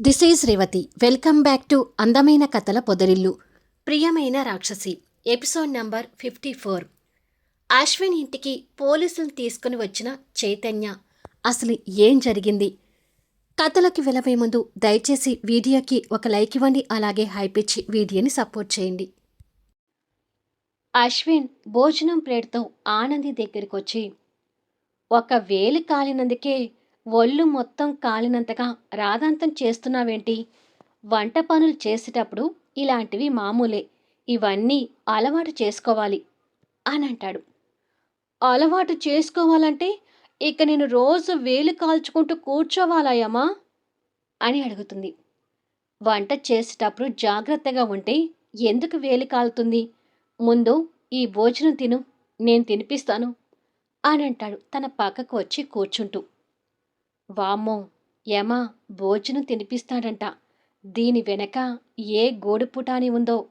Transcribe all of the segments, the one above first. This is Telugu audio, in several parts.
This is Revathi welcome back to అందమైన కథల పొదరిల్లు ప్రియమైన రాక్షసి episode number fifty four Ashwin ఇంటికి పోలీసులు తీసుకుని వచ్చిన చైతన్య అసలు ఏం జరిగింది? కథలకు వెళ్ళబోయే ముందు దయచేసి వీడియోకి ఒక లైక్ ఇవ్వండి అలాగే హైప్ ఇచ్చి వీడియోని సపోర్ట్ చేయండి. అశ్విన్ భోజనం ప్లేట్తో ఆనంది దగ్గరికి వచ్చి ఒక వేలు కాలినందుకే ఒళ్ళు మొత్తం కాలినంతగా రాధాంతం చేస్తున్నావేంటి? వంట పనులు చేసేటప్పుడు ఇలాంటివి మామూలే. ఇవన్నీ అలవాటు చేసుకోవాలి అని అంటాడు అలవాటు చేసుకోవాలంటే ఇక నేను రోజు వేలు కాల్చుకుంటూ కూర్చోవాలయ్యమ్మా అని అడుగుతుంది. వంట చేసేటప్పుడు జాగ్రత్తగా ఉంటే ఎందుకు వేలు కాలుతుంది? ముందు ఈ భోజనం తిను నేను తినిపిస్తాను అని అంటాడు తన పక్కకు వచ్చి కూర్చుంటూ. వామ్మో యమా భోజనం తినిపిస్తాడంట. దీని వెనక ఏ గోడుపుటాని ఉందో?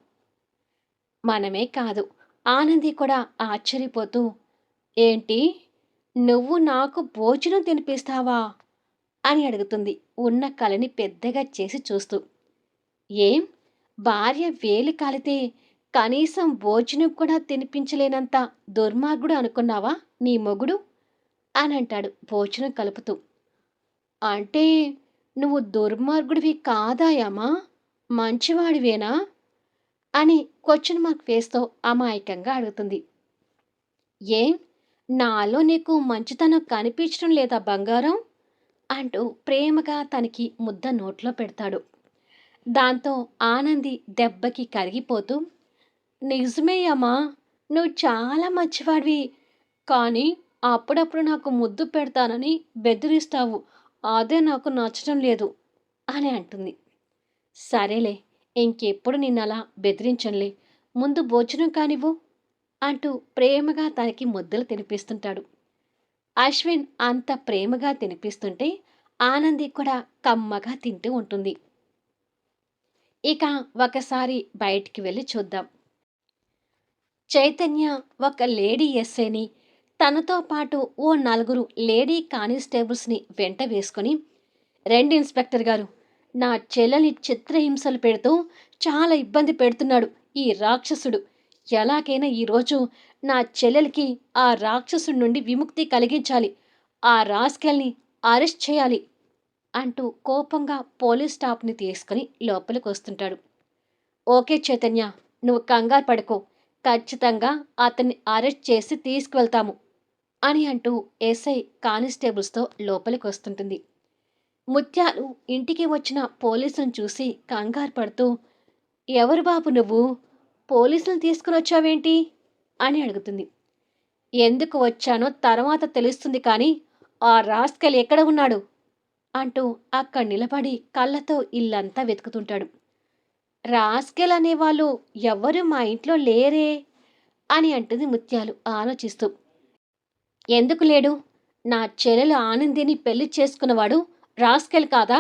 మనమే కాదు. ఆనంది కూడా ఆశ్చర్యపోతూ ఏంటి? నువ్వు నాకు భోజనం తినిపిస్తావా? అని అడుగుతుంది. ఉన్న కళని పెద్దగా చేసి చూస్తూ. ఏం? భార్య వేలు కాలితే కనీసం భోజనం కూడా తినిపించలేనంత దుర్మార్గుడు అనుకున్నావా నీ మొగుడు? అని అంటాడు. భోజనం కలుపుతూ. అంటే నువ్వు దుర్మార్గుడివి కాదాయమ్మా మంచివాడివేనా? అని క్వశ్చన్ మార్క్ ఫేస్తో అమాయకంగా అడుగుతుంది. ఏం? నాలో నీకు మంచితనం కనిపించడం లేదా బంగారం? అంటూ ప్రేమగా తనకి ముద్ద నోట్లో పెడతాడు. దాంతో ఆనంది దెబ్బకి కరిగిపోతూ నిజమే అమ్మా నువ్వు చాలా మంచివాడివి కానీ అప్పుడప్పుడు నాకు ముద్దు పెడతానని బెదిరిస్తావు. అదే నాకు నచ్చడం లేదు అని అంటుంది. సరేలే ఇంకెప్పుడు నిన్నలా అలా బెదిరించనులే ముందు భోజనం కానివ్వు అంటూ ప్రేమగా తనకి ముద్దలు తినిపిస్తుంటాడు. అశ్విన్ అంత ప్రేమగా తినిపిస్తుంటే ఆనంది కూడా కమ్మగా తింటూ ఉంటుంది. ఇక ఒకసారి బయటికి వెళ్ళి చూద్దాం. చైతన్య ఒక లేడీ ఎస్ఐని తనతో పాటు ఓ నలుగురు లేడీ కానిస్టేబుల్స్ని వెంట వేసుకొని రెండు ఇన్స్పెక్టర్ గారు నా చెల్లెని చిత్రహింసలు పెడుతూ చాలా ఇబ్బంది పెడుతున్నాడు ఈ రాక్షసుడు. ఎలాగైనా ఈరోజు నా చెల్లెలకి ఆ రాక్షసుడి నుండి విముక్తి కలిగించాలి. ఆ రాస్కెల్ని అరెస్ట్ చేయాలి అంటూ కోపంగా పోలీస్ స్టాఫ్ని తీసుకుని లోపలికి వస్తుంటాడు. ఓకే చైతన్య నువ్వు కంగారు పడుకో. ఖచ్చితంగా అతన్ని అరెస్ట్ చేసి తీసుకువెళ్తాము. అని అంటూ ఎస్ఐ కానిస్టేబుల్స్తో లోపలికి వస్తుంటుంది ముత్యాలు ఇంటికి వచ్చిన పోలీసులను చూసి కంగారు పడుతూ ఎవరు బాబు నువ్వు? పోలీసులను తీసుకుని వచ్చావేంటి? అని అడుగుతుంది. ఎందుకు వచ్చానో తర్వాత తెలుస్తుంది కానీ ఆ రాస్కల్ ఎక్కడ ఉన్నాడు? అంటూ అక్కడ నిలబడి కళ్ళతో ఇల్లంతా వెతుకుతుంటాడు. రాస్కెల్ అనేవాళ్ళు ఎవరు మా ఇంట్లో లేరే? అని అంటుంది ముత్యాలు ఆలోచిస్తూ. ఎందుకు లేడు? నా చెల్లెలు ఆనందిని పెళ్ళి చేసుకున్నవాడు రాస్కెల్ కాదా?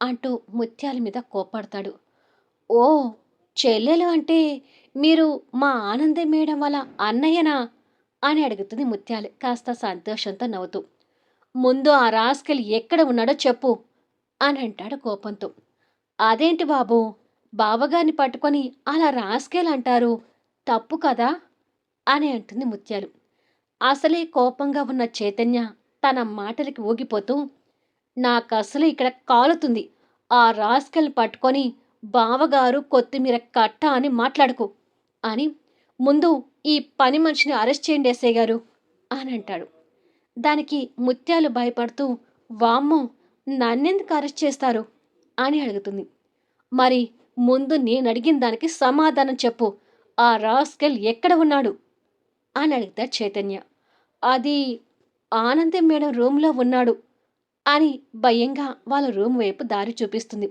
అంటూ ముత్యాల మీద కోపడతాడు ఓ చెల్లెలు అంటే మీరు మా ఆనందం మేడం వాళ్ళ అన్నయ్యనా? అని అడుగుతుంది ముత్యాలు కాస్త సంతోషంతో నవ్వుతూ. ముందు ఆ రాస్కెల్ ఎక్కడ ఉన్నాడో చెప్పు అని అంటాడు కోపంతో. అదేంటి బాబు? బావగారిని పట్టుకొని అలా రాస్కెల్ అంటారు. తప్పు కదా? అని అంటుంది ముత్యాలు. అసలే కోపంగా ఉన్న చైతన్య తన మాటలకి ఊగిపోతూ నాకు అసలు ఇక్కడ కాలుతుంది. ఆ రాస్కెల్ పట్టుకొని బావగారు కొత్తిమీర కట్ట అని మాట్లాడుకు అని ముందు ఈ పని మనిషిని అరెస్ట్ చేయండి ఎస్ఐ గారు అని అంటాడు. దానికి ముత్యాలు భయపడుతూ వామ్మో నన్నెందుకు అరెస్ట్ చేస్తారు? అని అడుగుతుంది. మరి ముందు నేను అడిగిన దానికి సమాధానం చెప్పు. ఆ రాస్కెల్ ఎక్కడ ఉన్నాడు? అని అడుగుతాడు చైతన్య. అది ఆనందం మేడం రూమ్లో ఉన్నాడు అని భయంగా వాళ్ళ రూమ్ వైపు దారి చూపిస్తుంది.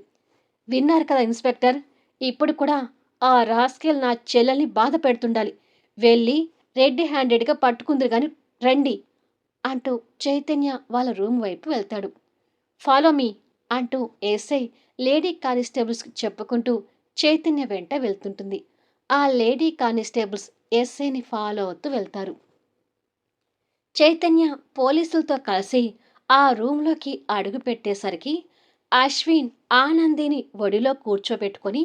విన్నారు కదా ఇన్స్పెక్టర్? ఇప్పుడు కూడా ఆ రాస్కెల్ నా చెల్లెల్ని బాధ పెడుతుండాలి. వెళ్ళి రెడ్ హ్యాండెడ్గా పట్టుకుందరు కానీ రండి అంటూ చైతన్య వాళ్ళ రూమ్ వైపు వెళ్తాడు. ఫాలో మీ అంటూ ఏసై లేడీ కానిస్టేబుల్స్కి చెప్పుకుంటూ చైతన్య వెంట వెళ్తుంటుంది. ఆ లేడీ కానిస్టేబుల్స్ ఎస్ఐని ఫాలో అవుతూ వెళ్తారు. చైతన్య పోలీసులతో కలిసి ఆ రూమ్లోకి అడుగు పెట్టేసరికి అశ్విన్ ఆనందిని ఒడిలో కూర్చోబెట్టుకొని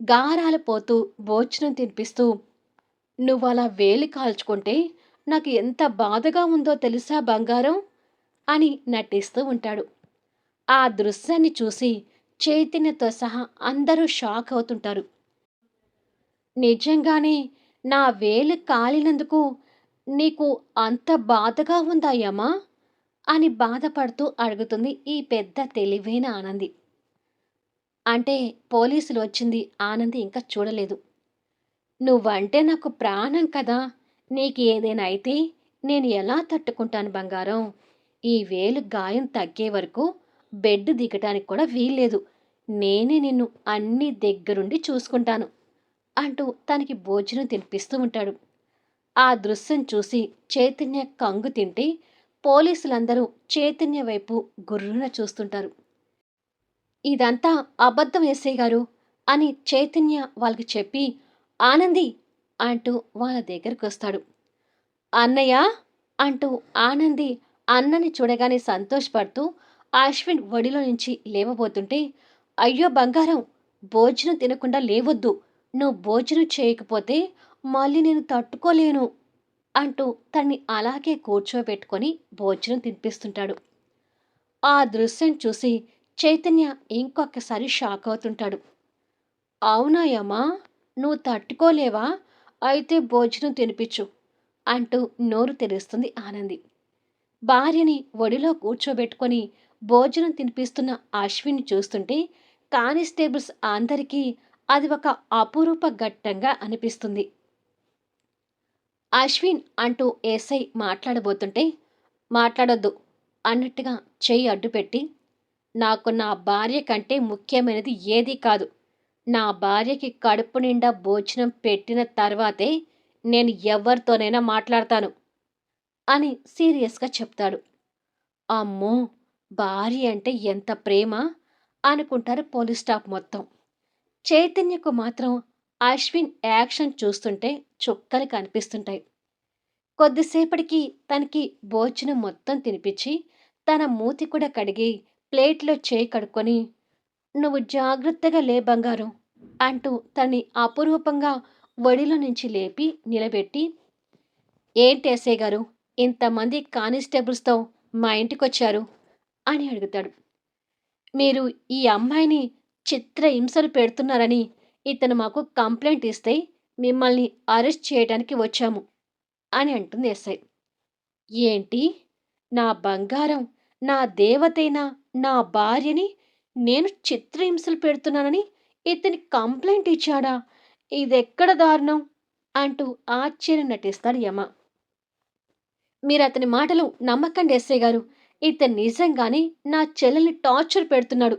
గారాలు పోతూ భోజనం తినిపిస్తూ నువ్వు అలా వేలు కాల్చుకుంటే నాకు ఎంత బాధగా ఉందో తెలుసా బంగారం అని నటిస్తూ ఉంటాడు. ఆ దృశ్యాన్ని చూసి చైతన్యతో సహా అందరూ షాక్ అవుతుంటారు. నిజంగానే నా వేలు కాలినందుకు నీకు అంత బాధగా ఉందా యమా? అని బాధపడుతూ అడుగుతుంది ఈ పెద్ద తెలివైన ఆనంది. అంటే పోలీసులు వచ్చింది ఆనంది ఇంకా చూడలేదు. నువ్వంటే నాకు ప్రాణం కదా. నీకు ఏదైనా అయితే నేను ఎలా తట్టుకుంటాను బంగారం? ఈ వేలు గాయం తగ్గే వరకు బెడ్ దిగటానికి కూడా వీల్లేదు. నేనే నిన్ను అన్ని దగ్గరుండి చూసుకుంటాను అంటూ తనకి భోజనం తినిపిస్తూ ఉంటాడు. ఆ దృశ్యం చూసి చైతన్య కంగు తింటే పోలీసులందరూ చైతన్య వైపు గుర్రున చూస్తుంటారు. ఇదంతా అబద్ధం వేసే గారు అని చైతన్య వాళ్ళకి చెప్పి ఆనంది అంటూ వాళ్ళ దగ్గరికి వస్తాడు. అన్నయ్య అంటూ ఆనంది అన్నని చూడగానే సంతోషపడుతూ అశ్విన్ ఒడిలో నుంచి లేవబోతుంటే అయ్యో బంగారం భోజనం తినకుండా లేవద్దు. నువ్వు భోజనం చేయకపోతే మళ్ళీ నేను తట్టుకోలేను అంటూ తన్ని అలాగే కూర్చోబెట్టుకొని భోజనం తినిపిస్తుంటాడు. ఆ దృశ్యం చూసి చైతన్య ఇంకొకసారి షాక్ అవుతుంటాడు. అవునాయమ్మా నువ్వు తట్టుకోలేవా? అయితే భోజనం తినిపించు అంటూ నోరు తెరుస్తుంది ఆనంది. భార్యని ఒడిలో కూర్చోబెట్టుకొని భోజనం తినిపిస్తున్న అశ్విని చూస్తుంటే కానిస్టేబుల్స్ అందరికీ అది ఒక అపురూప ఘట్టంగా అనిపిస్తుంది. అశ్విన్ అంటూ ఎస్ఐ మాట్లాడబోతుంటే మాట్లాడొద్దు అన్నట్టుగా చెయ్యి అడ్డుపెట్టి నాకు నా భార్య కంటే ముఖ్యమైనది ఏదీ కాదు. నా భార్యకి కడుపు నిండా భోజనం పెట్టిన తర్వాతే నేను ఎవరితోనైనా మాట్లాడతాను అని సీరియస్గా చెప్తాడు. అమ్మో భార్య అంటే ఎంత ప్రేమ అనుకుంటారు పోలీస్ స్టాఫ్ మొత్తం. చైతన్యకు మాత్రం అశ్విన్ యాక్షన్ చూస్తుంటే చుక్కలు కనిపిస్తుంటాయి. కొద్దిసేపటికి తనకి భోజనం మొత్తం తినిపించి తన మూతి కూడా కడిగి ప్లేట్లో చేయి కడుక్కొని నువ్వు జాగ్రత్తగా లే బంగారం అంటూ తన్ని అపురూపంగా ఒడిలో నుంచి లేపి నిలబెట్టి ఏంటి ఎస్ఐ గారు ఇంతమంది కానిస్టేబుల్స్తో మా ఇంటికొచ్చారు? అని అడుగుతాడు. మీరు ఈ అమ్మాయిని చిత్ర హింసలు పెడుతున్నారని ఇతను మాకు కంప్లైంట్ ఇస్తే మిమ్మల్ని అరెస్ట్ చేయడానికి వచ్చాము అని అంటుంది ఎస్ఐ. ఏంటి? నా బంగారం నా దేవతైన నా భార్యని నేను చిత్రహింసలు పెడుతున్నానని ఇతని కంప్లైంట్ ఇచ్చాడా? ఇదెక్కడ దారుణం? అంటూ ఆశ్చర్యం నటిస్తాడు యమ. మీరు అతని మాటలు నమ్మకండి ఎస్ఐ గారు. ఇతను నిజంగానే నా చెల్లెల్ని టార్చర్ పెడుతున్నాడు.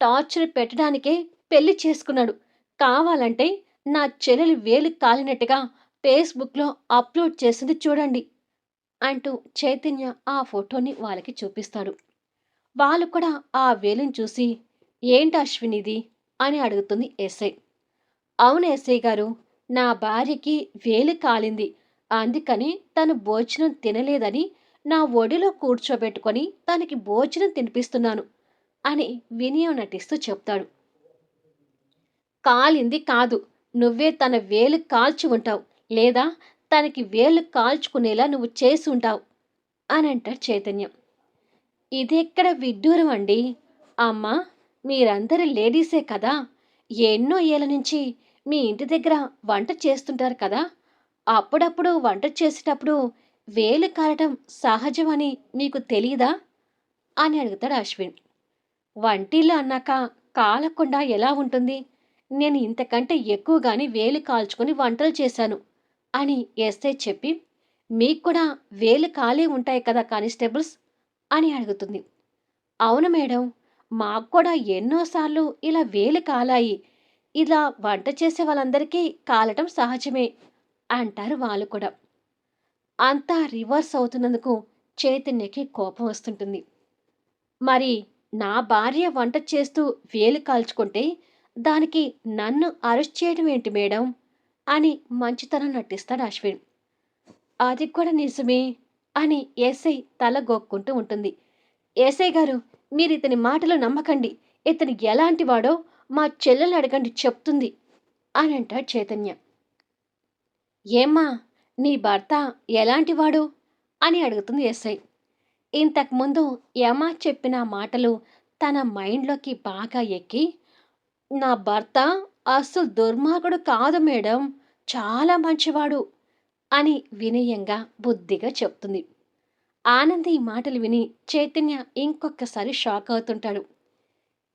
టార్చర్ పెట్టడానికే పెళ్ళి చేసుకున్నాడు. కావాలంటే నా చెల్లెలు వేలు కాలినట్టుగా ఫేస్బుక్లో అప్లోడ్ చేసింది చూడండి అంటూ చైతన్య ఆ ఫోటోని వాళ్ళకి చూపిస్తాడు. వాళ్ళు కూడా ఆ వేలుని చూసి ఏంటి అశ్వినిది అని అడుగుతుంది ఎస్ఐ. అవును ఎస్ఐ గారు నా భార్యకి వేలు కాలింది. అందుకని తను భోజనం తినలేదని నా ఒడిలో కూర్చోబెట్టుకొని తనకి భోజనం తినిపిస్తున్నాను అని వినయం నటిస్తూ చెప్తాడు. కాలింది కాదు. నువ్వే తన వేలు కాల్చి ఉంటావు. లేదా తనకి వేలు కాల్చుకునేలా నువ్వు చేసి ఉంటావు అని అంటాడు చైతన్యం. ఇదెక్కడ విడ్డూరం అండి? అమ్మా మీరందరూ లేడీసే కదా. ఎన్నో ఏళ్ళ నుంచి మీ ఇంటి దగ్గర వంట చేస్తుంటారు కదా. అప్పుడప్పుడు వంట చేసేటప్పుడు వేలు కారటం సహజమని మీకు తెలీదా? అని అడుగుతాడు అశ్విన్. వంటిల్లు అన్నాక కాలకుండా ఎలా ఉంటుంది? నేను ఇంతకంటే ఎక్కువగానే వేలు కాల్చుకొని వంటలు చేశాను అని ఎస్ఐ చెప్పి మీకు కూడా వేలు కాలే ఉంటాయి కదా కానిస్టేబుల్స్? అని అడుగుతుంది. అవును మేడం మాకు కూడా ఎన్నోసార్లు ఇలా వేలు కాలాయి. ఇలా వంట చేసే వాళ్ళందరికీ కాలటం సహజమే అంటారు వాళ్ళు కూడా. అంతా రివర్స్ అవుతున్నందుకు చైతన్యకి కోపం వస్తుంటుంది. మరి నా భార్య వంట చేస్తూ వేలు కాల్చుకుంటే దానికి నన్ను అరెస్ట్ చేయడం ఏంటి మేడం? అని మంచితనం నటిస్తాడు అశ్విన్. అది కూడా నిజమే అని ఎస్ఐ తల గోక్కుంటూ ఉంటుంది. ఎస్ఐ గారు మీరు ఇతని మాటలు నమ్మకండి. ఇతను ఎలాంటి వాడో మా చెల్లెలు అడగండి చెప్తుంది అని అంటాడు చైతన్య. ఏమ్మా నీ భర్త ఎలాంటివాడు అని అడుగుతుంది ఎస్ఐ. ఇంతకుముందు యమ చెప్పిన మాటలు తన మైండ్లోకి బాగా ఎక్కి నా భర్త అస్సలు దుర్మార్గుడు కాదు మేడం. చాలా మంచివాడు అని వినయంగా బుద్ధిగా చెప్తుంది. ఆనంద్ ఈ మాటలు విని చైతన్య ఇంకొకసారి షాక్ అవుతుంటాడు.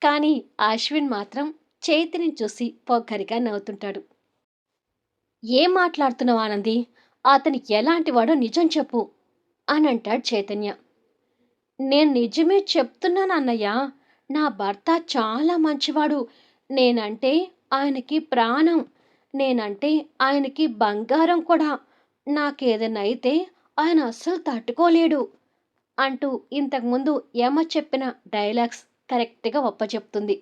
కానీ అశ్విన్ మాత్రం చైతన్యం చూసి పొగ్గరిగా నవ్వుతుంటాడు. ఏం మాట్లాడుతున్నావు ఆనంది? అతను ఎలాంటి వాడో నిజం చెప్పు అని అంటాడు చైతన్య. నేను నిజమే చెప్తున్నాను అన్నయ్య. నా భర్త చాలా మంచివాడు. నేనంటే ఆయనకి ప్రాణం నేనంటే ఆయనకి బంగారం కూడా. నాకేదైనా అయితే ఆయన అస్సలు తట్టుకోలేడు అంటూ ఇంతకుముందు యమ చెప్పిన డైలాగ్స్ కరెక్ట్గా ఒప్పచెప్తుంది.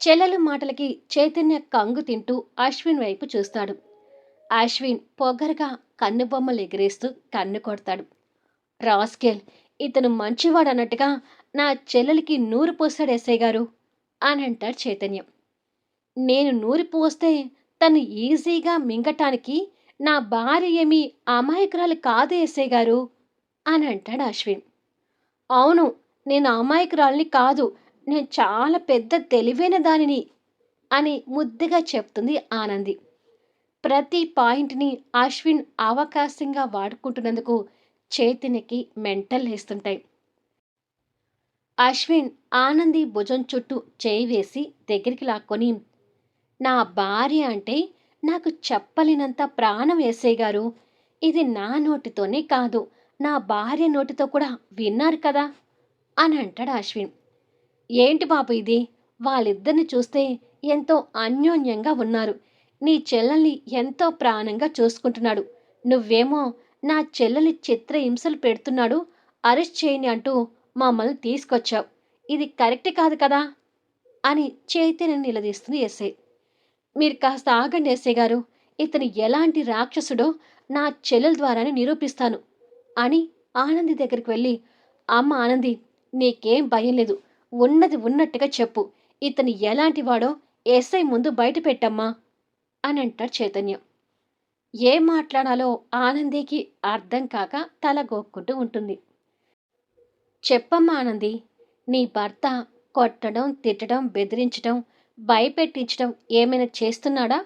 చెల్లెల మాటలకి చైతన్య కంగు తింటూ అశ్విన్ వైపు చూస్తాడు. అశ్విన్ పొగరగా కన్ను బొమ్మలు ఎగిరేస్తూ కన్ను కొడతాడు. రాస్కెల్ ఇతను మంచివాడు అన్నట్టుగా నా చెల్లెలికి నూరు పోస్తాడు ఎస్ఐ గారు అని అంటాడు చైతన్యం. నేను నూరి పోస్తే తను ఈజీగా మింగటానికి నా భార్య ఏమి అమాయకురాలు కాదు ఎస్ఐ గారు అని అంటాడు అశ్విన్. అవును నేను అమాయకురాల్ని కాదు నేను చాలా పెద్ద తెలివైన దానిని అని ముద్దుగా చెప్తుంది ఆనంది. ప్రతి పాయింట్ని అశ్విన్ అవకాశంగా వాడుకుంటున్నందుకు చైతన్యకి మెంటల్ వేస్తుంటాయి అశ్విన్ ఆనంది భుజం చుట్టూ చేయి వేసి దగ్గరికి లాక్కొని నా భార్య అంటే నాకు చెప్పలేనంత ప్రాణం వేసే గారు. ఇది నా నోటితోనే కాదు నా భార్య నోటితో కూడా విన్నారు కదా? అని అంటాడు అశ్విన్. ఏంటి బాబు ఇది? వాళ్ళిద్దరిని చూస్తే ఎంతో అన్యోన్యంగా ఉన్నారు. నీ చెల్లెల్ని ఎంతో ప్రాణంగా చూసుకుంటున్నాడు. నువ్వేమో నా చెల్లెలి చిత్ర హింసలు పెడుతున్నాడు అరెస్ట్ చేయని అంటూ మమ్మల్ని తీసుకొచ్చావు. ఇది కరెక్ట్ కాదు కదా? అని చైతన్య నిలదీస్తుంది ఎస్ఐ. మీరు కాస్త ఆగండి ఎస్ఐ గారు. ఇతను ఎలాంటి రాక్షసుడో నా చెల్లెల ద్వారానే నిరూపిస్తాను అని ఆనంది దగ్గరికి వెళ్ళి అమ్మ ఆనంది నీకేం భయం లేదు. ఉన్నది ఉన్నట్టుగా చెప్పు. ఇతను ఎలాంటి వాడో ఎస్ఐ ముందు బయట పెట్టమ్మా అని అంటాడు చైతన్యం. ఏం మాట్లాడాలో ఆనందికి అర్థం కాక తల గోక్కుంటూ ఉంటుంది. చెప్పమ్మా ఆనంది నీ భర్త కొట్టడం తిట్టడం బెదిరించడం భయపెట్టించడం ఏమైనా చేస్తున్నాడా?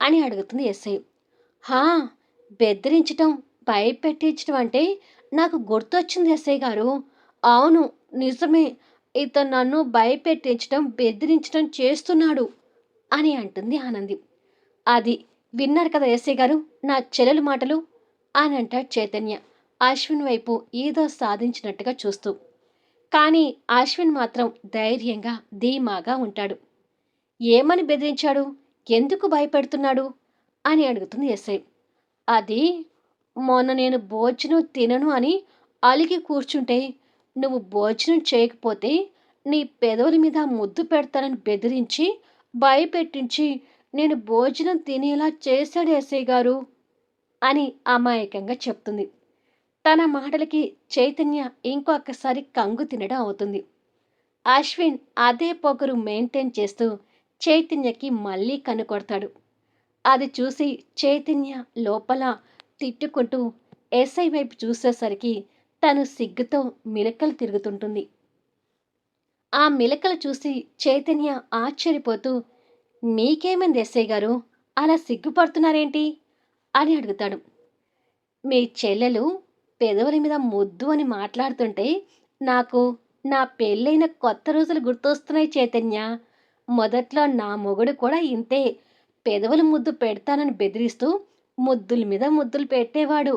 అని అడుగుతుంది ఎస్ఐ. హా బెదిరించడం భయపెట్టించడం అంటే నాకు గుర్తొచ్చింది ఎస్ఐ గారు. అవును నిజమే. ఇతను నన్ను భయపెట్టించడం బెదిరించడం చేస్తున్నాడు అని అంటుంది ఆనంది. అది విన్నారు కదా ఎస్ఐ గారు నా చెల్లెలు మాటలు? అని అంటాడు చైతన్య. అశ్విన్ వైపు ఏదో సాధించినట్టుగా చూస్తూ. కానీ అశ్విన్ మాత్రం ధైర్యంగా ధీమాగా ఉంటాడు. ఏమని బెదిరించాడు? ఎందుకు భయపెడుతున్నాడు? అని అడుగుతుంది ఎస్ఐ. అది మొన్న నేను భోజనం తినను అని అలిగి కూర్చుంటే నువ్వు భోజనం చేయకపోతే నీ పెదవుల మీద ముద్దు పెడతానని బెదిరించి భయపెట్టించి నేను భోజనం తినేలా చేశాడు ఎస్ఐ గారు అని అమాయకంగా చెప్తుంది. తన మాటలకి చైతన్య ఇంకొకసారి కంగు తినడం అవుతుంది. అశ్విన్ అదే పొగరు మెయింటైన్ చేస్తూ చైతన్యకి మళ్ళీ కనుకొడతాడు. అది చూసి చైతన్య లోపల తిట్టుకుంటూ ఎస్ఐ వైపు చూసేసరికి తను సిగ్గుతో మిలకలు తిరుగుతుంటుంది. ఆ మిలకలు చూసి చైతన్య ఆశ్చర్యపోతూ మీకేమైంది ఎస్ఐ గారు? అలా సిగ్గుపడుతున్నారేంటి? అని అడుగుతాడు. మీ చెల్లెలు పెదవుల మీద ముద్దు అని మాట్లాడుతుంటే నాకు నా పెళ్ళైన కొత్త రోజులు గుర్తొస్తున్నాయి చైతన్య. మొదట్లో నా మొగుడు కూడా ఇంతే. పెదవుల ముద్దు పెడతానని బెదిరిస్తూ ముద్దుల మీద ముద్దులు పెట్టేవాడు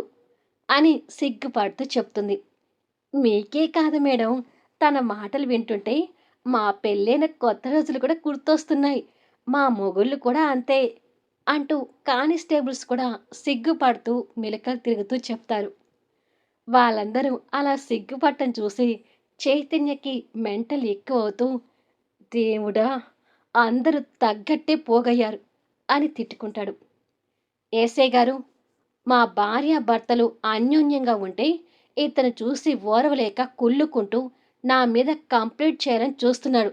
అని సిగ్గుపడుతూ చెప్తుంది. మీకే కాదు మేడం తన మాటలు వింటుంటే మా పెళ్ళైన కొత్త రోజులు కూడా గుర్తొస్తున్నాయి. మా మొగుళ్ళు కూడా అంతే అంటూ కానిస్టేబుల్స్ కూడా సిగ్గుపడుతూ మిలకలు తిరుగుతూ చెప్తారు. వాళ్ళందరూ అలా సిగ్గుపట్టం చూసి చైతన్యకి మెంటల్ ఎక్కువ అవుతూ దేవుడా అందరూ తగ్గట్టే పోగయ్యారు అని తిట్టుకుంటాడు. ఏసే గారు మా భార్య భర్తలు అన్యోన్యంగా ఉంటే ఇతను చూసి ఓరవలేక కుళ్ళుకుంటూ నా మీద కంప్లీట్ చేయాలని చూస్తున్నాడు.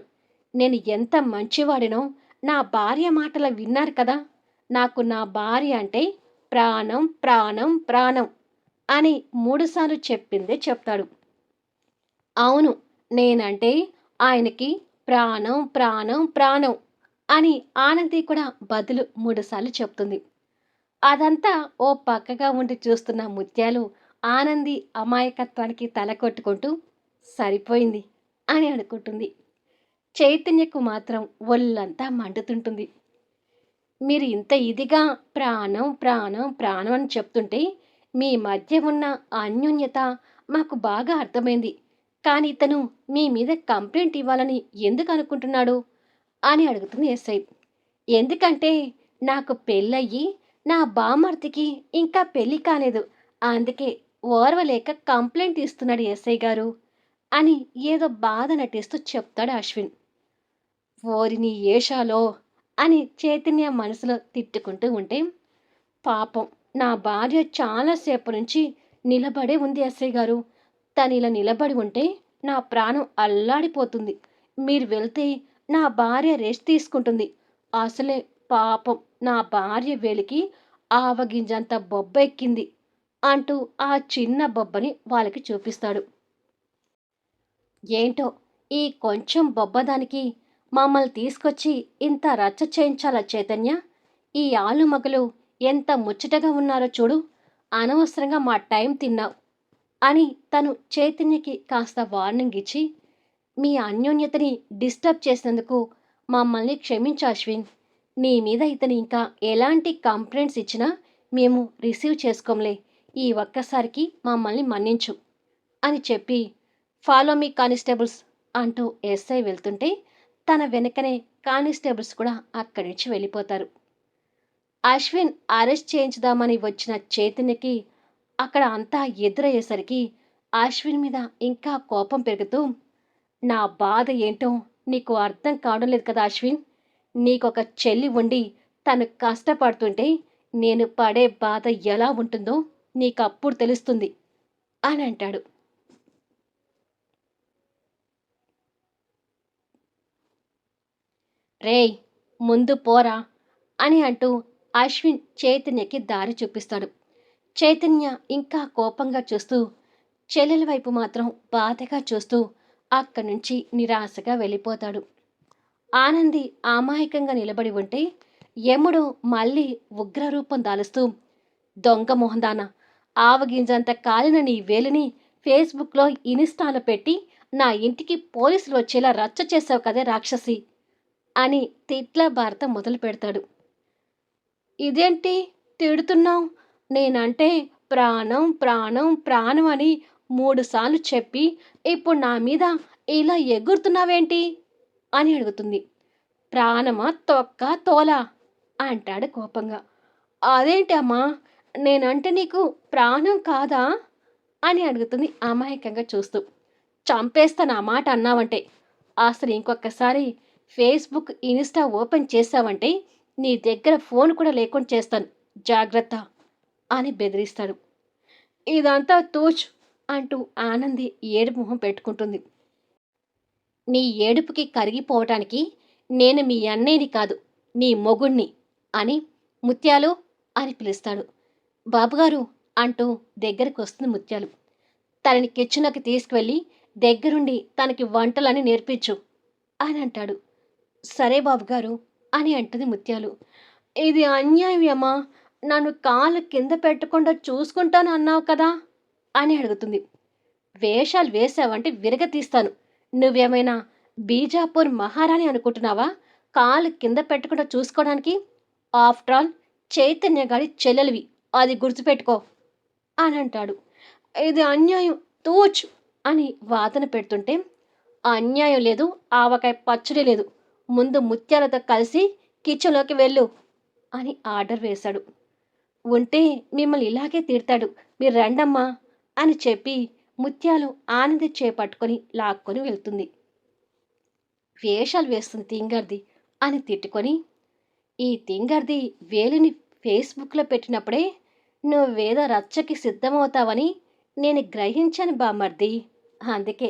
నేను ఎంత మంచివాడినో నా భార్య మాటలు విన్నారు కదా! నాకు నా భార్య అంటే ప్రాణం ప్రాణం ప్రాణం అని మూడుసార్లు చెప్పిందే చెప్తాడు. అవును నేనంటే ఆయనకి ప్రాణం ప్రాణం ప్రాణం అని ఆనంది కూడా బదులు మూడుసార్లు చెప్తుంది. అదంతా ఓ పక్కగా ఉండి చూస్తున్న ముత్యాలు ఆనంది అమాయకత్వానికి తల కొట్టుకుంటూ సరిపోయింది అని అనుకుంటుంది. చైతన్యకు మాత్రం ఒళ్ళంతా మండుతుంటుంది. మీరు ఇంత ఇదిగా ప్రాణం ప్రాణం ప్రాణం అని చెప్తుంటే మీ మధ్య ఉన్న అన్యోన్యత మాకు బాగా అర్థమైంది. కానీ ఇతను మీ మీద కంప్లైంట్ ఇవ్వాలని ఎందుకు అనుకుంటున్నాడు? అని అడుగుతుంది ఎస్ఐ. ఎందుకంటే నాకు పెళ్ళయ్యి నా బామర్తికి ఇంకా పెళ్ళి కాలేదు. అందుకే ఓర్వలేక కంప్లైంట్ ఇస్తున్నాడు ఎస్ఐ గారు అని ఏదో బాధ నటిస్తూ చెప్తాడు అశ్విన్. ఓరిని ఏషాలో అని చైతన్య మనసులో తిట్టుకుంటూ ఉంటే పాపం. నా భార్య చాలాసేపు నుంచి నిలబడే ఉంది ఎస్ఐ గారు. తను ఇలా నిలబడి ఉంటే నా ప్రాణం అల్లాడిపోతుంది. మీరు వెళ్తే నా భార్య రెస్ట్ తీసుకుంటుంది. అసలే పాపం నా భార్య వేలికి ఆవగింజంత బొబ్బ ఎక్కింది అంటూ ఆ చిన్న బొబ్బని వాళ్ళకి చూపిస్తాడు. ఏంటో ఈ కొంచెం బొబ్బదానికి మమ్మల్ని తీసుకొచ్చి ఇంత రచ్చ చేయించాలా చైతన్య? ఈ ఆలుమగలు ఎంత ముచ్చటగా ఉన్నారో చూడు. అనవసరంగా మా టైం తిన్నావు అని తను చైతన్యకి కాస్త వార్నింగ్ ఇచ్చి మీ అన్యోన్యతని డిస్టర్బ్ చేసినందుకు మమ్మల్ని క్షమించు అశ్విన్. నీ మీద ఇతని ఇంకా ఎలాంటి కంప్లైంట్స్ ఇచ్చినా మేము రిసీవ్ చేసుకోంలే. ఈ ఒక్కసారికి మమ్మల్ని మన్నించు అని చెప్పి ఫాలో మీ కానిస్టేబుల్స్ అంటూ ఎస్ఐ వెళ్తుంటే తన వెనకనే కానిస్టేబుల్స్ కూడా అక్కడి నుంచి వెళ్ళిపోతారు. అశ్విన్ అరెస్ట్ చేయించుదామని వచ్చిన చైతన్యకి అక్కడ అంతా ఎదురయ్యేసరికి అశ్విన్ మీద ఇంకా కోపం పెరుగుతూ నా బాధ ఏంటో నీకు అర్థం కావడం లేదు కదా అశ్విన్. నీకొక చెల్లి ఉండి తను కష్టపడుతుంటే నేను పడే బాధ ఎలా ఉంటుందో నీకు అప్పుడు తెలుస్తుంది అని అంటాడు. రేయ్ ముందు పోరా అని అంటూ అశ్విన్ చైతన్యకి దారి చూపిస్తాడు. చైతన్య ఇంకా కోపంగా చూస్తూ చెల్లెల వైపు మాత్రం బాధగా చూస్తూ అక్కడి నుంచి నిరాశగా వెళ్ళిపోతాడు. ఆనంది అమాయకంగా నిలబడి ఉంటే యముడు మళ్ళీ ఉగ్రరూపం దాలుస్తూ దొంగ మొహందాన ఆవగింజంత కాలిన నీ వేలిని ఫేస్బుక్లో ఇనిస్టాలో పెట్టి నా ఇంటికి పోలీసులు వచ్చేలా రచ్చ చేసావు కదే రాక్షసి అని తిట్ల భారత మొదలు పెడతాడు ఇదేంటి? తిడుతున్నావు? నేనంటే ప్రాణం ప్రాణం ప్రాణం అని మూడుసార్లు చెప్పి ఇప్పుడు నా మీద ఇలా ఎగురుతున్నావేంటి? అని అడుగుతుంది. ప్రాణమా? తొక్క తోలా? అంటాడు కోపంగా. అదేంటి అమ్మా? నేనంటే నీకు ప్రాణం కాదా? అని అడుగుతుంది అమాయకంగా చూస్తూ. చంపేస్తాను ఆ మాట అన్నావంటే అసలు ఇంకొకసారి ఫేస్బుక్ ఇన్స్టా ఓపెన్ చేసావంటే నీ దగ్గర ఫోన్ కూడా లేకుండా చేస్తాను. జాగ్రత్త అని బెదిరిస్తాడు. ఇదంతా తూచ్ అంటూ ఆనంది ఏడు మొహం పెట్టుకుంటుంది. నీ ఏడుపుకి కరిగిపోవటానికి నేను మీ అన్నయ్యని కాదు నీ మొగుణ్ణి అని ముత్యాలు అని పిలుస్తాడు. బాబుగారు అంటూ దగ్గరకు వస్తుంది ముత్యాలు. తనని కిచెన్లోకి తీసుకువెళ్ళి దగ్గరుండి తనకి వంటలని నేర్పించు అని అంటాడు. సరే బాబుగారు అని అంటుంది ముత్యాలు. ఇది అన్యాయమా? నన్ను కాలు కింద పెట్టకుండా చూసుకుంటాను అన్నావు కదా? అని అడుగుతుంది. వేషాలు వేసావంటే విరగతీస్తాను నువ్వేమైనా బీజాపూర్ మహారాణి అనుకుంటున్నావా? కాలు కింద పెట్టకుండా చూసుకోవడానికి? ఆఫ్టర్ ఆల్ చైతన్య గాడి చెల్లెలివి. అది గుర్తుపెట్టుకో అని అంటాడు. ఇది అన్యాయం. తూచ్ అని వాదన పెడుతుంటే అన్యాయం లేదు. ఆవకాయ పచ్చడి లేదు. ముందు ముత్యాలతో కలిసి కిచెన్లోకి వెళ్ళు అని ఆర్డర్ వేశాడు. ఉంటే మిమ్మల్ని ఇలాగే తిడతాడు. మీరు రండమ్మా అని చెప్పి ముత్యాలు ఆనంది చేపట్టుకొని లాక్కొని వెళ్తుంది. వేషాలు వేస్తుంది తింగర్ది అని తిట్టుకొని ఈ తింగర్ది వేలిని ఫేస్బుక్లో పెట్టినప్పుడే నువ్వేదో రచ్చకి సిద్ధమవుతావని నేను గ్రహించాను బామర్ది. అందుకే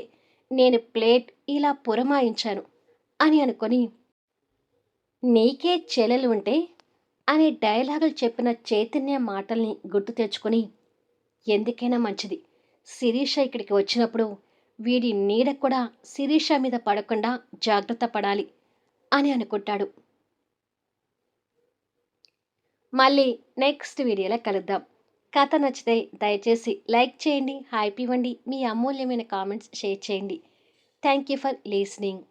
నేను ప్లేట్ ఇలా పురమాయించాను. అని అనుకొని నీకే చెల్లెలు ఉంటే అనే డైలాగులు చెప్పిన చైతన్య మాటల్ని గుర్తు తెచ్చుకొని ఎందుకైనా మంచిది. శిరీష ఇక్కడికి వచ్చినప్పుడు వీడి నీడ కూడా శిరీష మీద పడకుండా జాగ్రత్త పడాలి అని అనుకుంటాడు. మళ్ళీ నెక్స్ట్ వీడియోలో కలుద్దాం. కథ నచ్చితే దయచేసి లైక్ చేయండి హ్యాపీ ఇవ్వండి మీ అమూల్యమైన కామెంట్స్ షేర్ చేయండి. Thank you for listening.